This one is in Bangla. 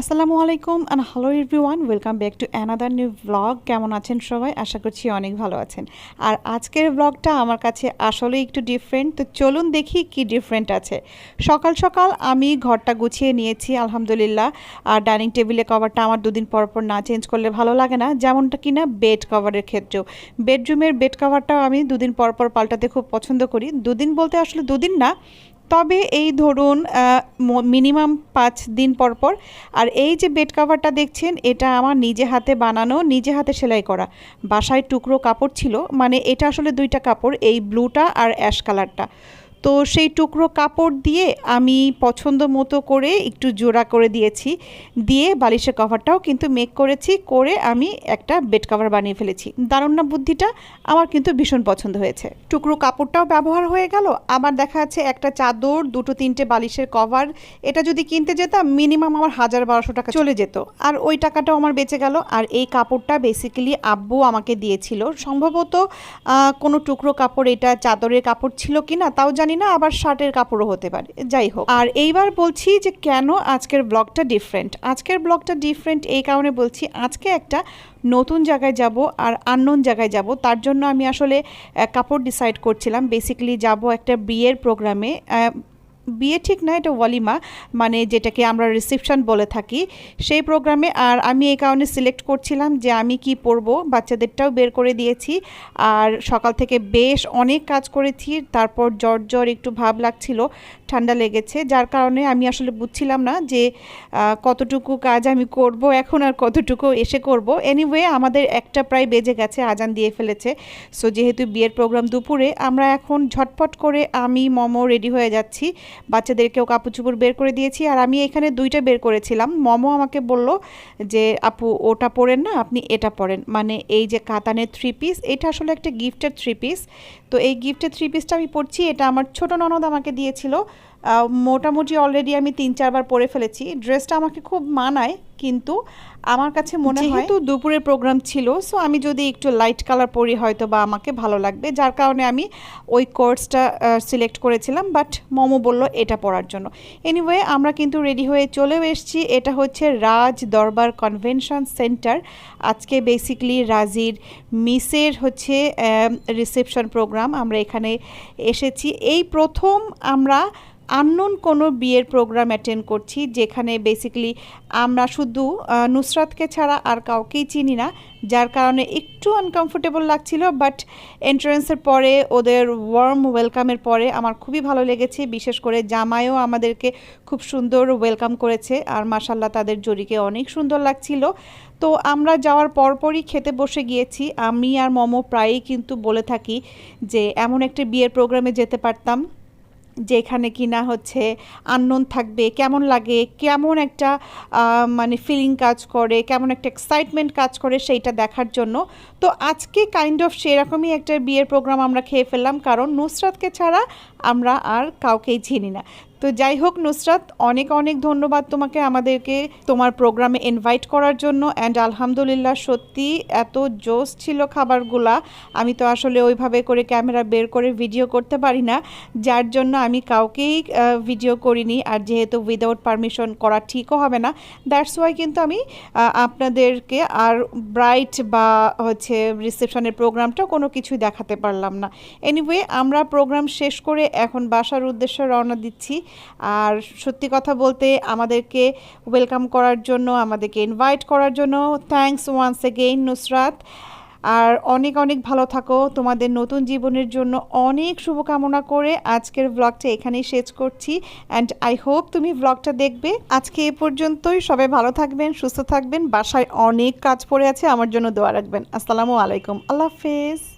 আসসালামু আলাইকুম and hello everyone welcome back to another new blog কেমন আছেন সবাই? আশা করছি অনেক ভালো আছেন। আর আজকের ব্লগটা আমার কাছে আসলে একটু ডিফারেন্ট তো চলুন দেখি কি ডিফারেন্ট আছে। সকাল সকাল আমি ঘরটা গুছিয়ে নিয়েছি, আলহামদুলিল্লাহ। আর ডাইনিং টেবিলে কভারটা আমার দুদিন পর পর না চেঞ্জ করলে ভালো লাগে না। যেমনটা কিনা বেড কভারের ক্ষেত্রেও। বেডরুমের বেড কভারটাও আমি দুদিন পর পর পাল্টাতে খুব পছন্দ করি। দুদিন বলতে আসলে দুদিন না তবে এই ধরুন মিনিমাম পাঁচ দিন পর পর, আর এই যে বেড কাভারটা দেখছেন, এটা আমার নিজে হাতে বানানো, নিজে হাতে সেলাই করা। বাসায় টুকরো কাপড় ছিল মানে এটা আসলে দুইটা কাপড়, এই ব্লুটা আর অ্যাশ কালারটা তো সেই টুকরো কাপড় দিয়ে আমি পছন্দ মতো করে একটু জোড়া করে দিয়েছি। দিয়ে বালিশের কভারটাও কিন্তু মেক করেছি, করে আমি একটা বেড কভার বানিয়ে ফেলেছি। দারুণ না বুদ্ধিটা? আমার কিন্তু ভীষণ পছন্দ হয়েছে। টুকরো কাপড়টাও ব্যবহার হয়ে গেল। আবার দেখা যাচ্ছে একটা চাদর, দুটো তিনটে বালিশের কভার এটা যদি কিনতে যেতাম মিনিমাম আমার হাজার বারোশো টাকা চলে যেত। আর ওই টাকাটাও আমার বেঁচে গেল। আর এই কাপড়টা বেসিক্যালি আব্বু আমাকে দিয়েছিল। সম্ভবত কোনো টুকরো কাপড়, এটা চাদরের কাপড় ছিল কিনা, তাও জানি না, আবার শার্টের কাপড়ও হতে পারে। যাই হোক। আর এইবার বলছি যে কেন আজকের ব্লগটা ডিফারেন্ট আজকের ব্লগটা ডিফারেন্ট এই কারণে বলছি আজকে একটা নতুন জায়গায় যাব আর আননোন জায়গায় যাব। তার জন্য আমি আসলে কাপড় ডিসাইড করছিলাম। বেসিক্যালি যাব একটা বিয়ের প্রোগ্রামে বিয়ে ঠিক না, এটা ওয়ালিমা মানে যেটাকে আমরা রিসেপশন বলে থাকি, সেই প্রোগ্রামে আর আমি এই কারণে সিলেক্ট করছিলাম যে আমি কি পরবো, বাচ্চাদেরটাও বের করে দিয়েছি, আর সকাল থেকে বেশ অনেক কাজ করেছি, তারপর জ্বর জ্বর একটু ভাব লাগছিল ঠান্ডা লেগেছে, যার কারণে আমি আসলে বুঝছিলাম না যে কতটুকু কাজ আমি করব, এখন আর কতটুকু এসে করব। এনিওয়ে আমাদের একটা প্রায় বেজে গেছে, আজান দিয়ে ফেলেছে। সো যেহেতু বিয়ের প্রোগ্রাম দুপুরে, আমরা এখন ঝটপট করে আমি, মমো রেডি হয়ে যাচ্ছি। বাচ্চাদেরকেও কাপড় চুপড় বের করে দিয়েছি, আর আমি এখানে দুইটা বের করেছিলাম। মমো আমাকে বলল যে, আপু, ওটা পরেন না, আপনি এটা পরেন। মানে এই যে কাতানের থ্রি পিস এটা আসলে একটা গিফটের থ্রি পিস তো এই গিফটের থ্রি পিসটা আমি পড়ছি এটা আমার ছোট ননদ আমাকে দিয়েছিল। মোটামুটি অলরেডি আমি তিন চারবার পরে ফেলেছি। ড্রেসটা আমাকে খুব মানায়। কিন্তু আমার কাছে মনে হয় যেহেতু দুপুরের প্রোগ্রাম ছিল সো আমি যদি একটু লাইট কালার পরি হয়তো বা আমাকে ভালো লাগবে। যার কারণে আমি ওই কোর্সটা সিলেক্ট করেছিলাম বাট মোমো বলল এটা পরার জন্য। এনিওয়ে আমরা কিন্তু রেডি হয়ে চলেও এসেছি। এটা হচ্ছে রাজ দরবার কনভেনশন সেন্টার আজকে বেসিকলি রাজির মিসের হচ্ছে রিসেপশন প্রোগ্রাম আমরা এখানে এসেছি। এই প্রথম আমরা আননোন কোনো বিয়ের প্রোগ্রাম অ্যাটেন্ড করছি, যেখানে বেসিক্যালি আমরা শুধু নুসরাতকে ছাড়া আর কাউকেই চিনি না, যার কারণে একটু আনকমফোর্টেবল লাগছিল বাট এন্ট্রান্সের পরে, ওদের ওয়ার্ম ওয়েলকামের পরে আমার খুবই ভালো লেগেছে। বিশেষ করে জামাইও আমাদেরকে খুব সুন্দর ওয়েলকাম করেছে, আর মাসাল্লাহ তাদের জরিকে অনেক সুন্দর লাগছিল। তো আমরা যাওয়ার পরপরই খেতে বসে গিয়েছি। আমি আর মমো প্রায়ই কিন্তু বলে থাকি যে, এমন একটা বিয়ের প্রোগ্রামে যেতে পারতাম। যেখানে কিনা হচ্ছে আননোন থাকবে, কেমন লাগে, কেমন একটা মানে ফিলিং কাজ করে, কেমন একটা এক্সাইটমেন্ট কাজ করে সেইটা দেখার জন্য। তো আজকে কাইন্ড অফ সেরকমই একটা বিয়ের প্রোগ্রাম আমরা খেয়ে ফেললাম, কারণ নুসরাতকে ছাড়া আমরা আর কাউকেই চিনি না। তো যাই হোক নুসরাত, অনেক অনেক ধন্যবাদ তোমাকে আমাদেরকে তোমার প্রোগ্রামে ইনভাইট করার জন্য অ্যান্ড আলহামদুলিল্লাহ সত্যি এত জোস ছিল খাবারগুলা। আমি তো আসলে ওইভাবে করে ক্যামেরা বের করে ভিডিও করতে পারি না, যার জন্য আমি কাউকেই ভিডিও করিনি আর যেহেতু উইদাউট পারমিশন করা ঠিকও হবে না দ্যাটস ওয়াই কিন্তু আমি আপনাদেরকে আর ব্রাইট বা হচ্ছে রিসেপশনের প্রোগ্রামটা কোনো কিছুই দেখাতে পারলাম না। এনিওয়ে আমরা প্রোগ্রাম শেষ করে এখন বাসার উদ্দেশ্যে রওনা দিচ্ছি। আর সত্যি কথা বলতে আমাদেরকে ওয়েলকাম করার জন্য, আমাদেরকে ইনভাইট করার জন্য থ্যাংকস ওয়ান্স এগেইন নুসরাত। আর অনেক অনেক ভালো থাকো। তোমাদের নতুন জীবনের জন্য অনেক শুভকামনা করে আজকের ব্লগটা এখানেই শেষ করছি। অ্যান্ড আই হোপ তুমি ব্লগটা দেখবে। আজকে এ পর্যন্তই। সবাই ভালো থাকবেন, সুস্থ থাকবেন। বাসায় অনেক কাজ পড়ে আছে। আমার জন্য দোয়া রাখবেন। আসসালামু আলাইকুম। আল্লাহ হাফেজ।